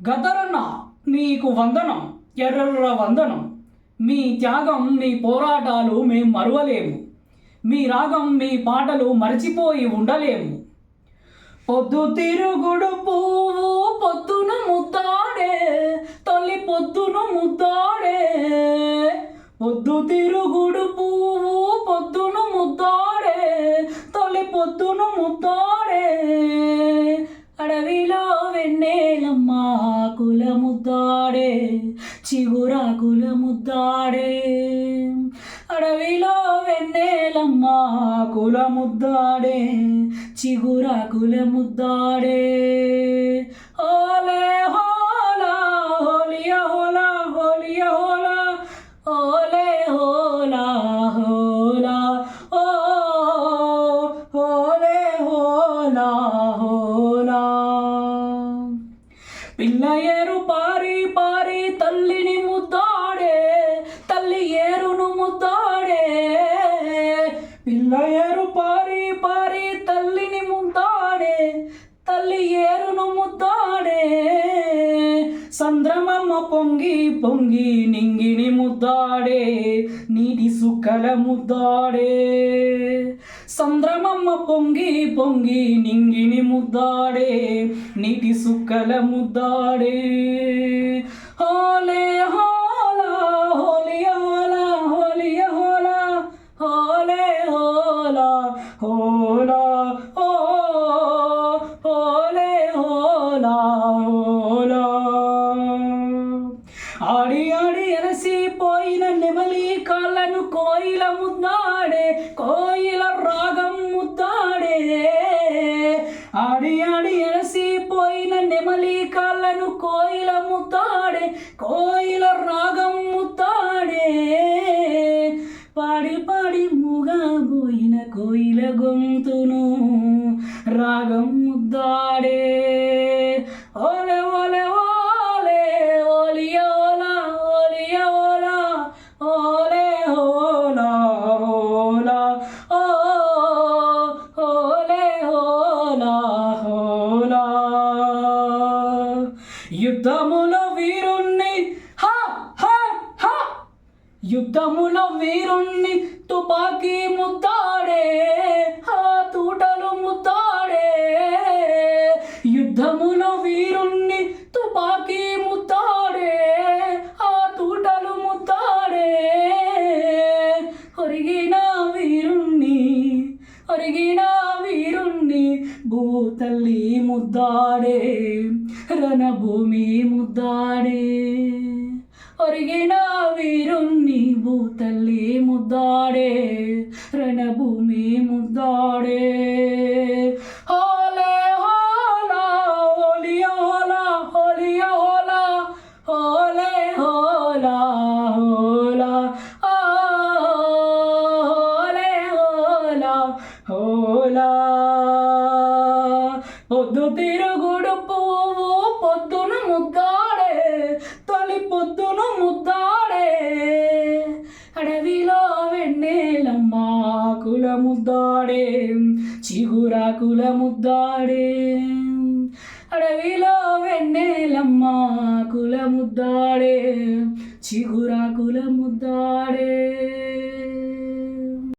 గదరన్న నీకు వందనం ఎర్ర వందనం. మీ త్యాగం మీ పోరాటాలు మేము మరువలేము. మీ రాగం మీ పాటలు మరచిపోయి ఉండలేము. పొద్దు తిరుగుడు పువ్వు పొద్దున ముద్దాడే తొలి పొద్దున ముద్దాడే. పొద్దు తిరుగుడు పువ్వు కుల ముద్దాడే చిగురాకుల ముద్దాడే అడవిలో వెన్నెలమ్మ కుల ముద్దాడే చిగురాకుల ముద్దాడే పిల్ల ఏరు పారి పారి తల్లిని ముద్దాడే తల్లి ఏరును ముద్దాడే. పిల్ల ఏరు పారి పారి తల్లిని ముద్దాడే తల్లి ఏరును ముద్దాడే. సంద్రమమ్మ పొంగి పొంగి నింగిని ముద్దాడే నీటి సుక్కల ముద్దాడే. సంద్రమమ్మ పొంగి పొంగి నింగిని ముద్దాడే నీటి సుక్కల ముద్దాడే. హాలే హా కాళ్ళను కోయిల ముద్దాడే కోయిల రాగం ముద్దాడే. ఆడి ఆడి అలసిపోయిన నెమలి కాళ్ళను కోయిల ముద్దాడే కోయిల రాగం ముద్దాడే. పాడి పాడి మూగబోయిన కోయిల గొంతును రాగం ఓలా యుద్ధములో వీరుణ్ణి హా హా హా. యుద్ధములో వీరుణ్ణి తుపాకీ ముద్దాడే ఒరిగిన వీరుణ్ణి భూతల్లి ముద్దాడే రణభూమి ముద్దాడే. ఒరిగిన వీరుణ్ణి భూతల్లి ముద్దాడే రణభూమి ముద్దాడే. హోలా. పొద్దు తిరుగుడు పువ్వు పొద్దున ముద్దాడే తొలి పొద్దున ముద్దాడే. అడవిలో వెన్నెలమ్మ కుల ముద్దాడే చిగురాకుల ముద్దాడే. అడవిలో వెన్నెలమ్మ కుల ముద్దాడే చిగురాకుల ముద్దాడే.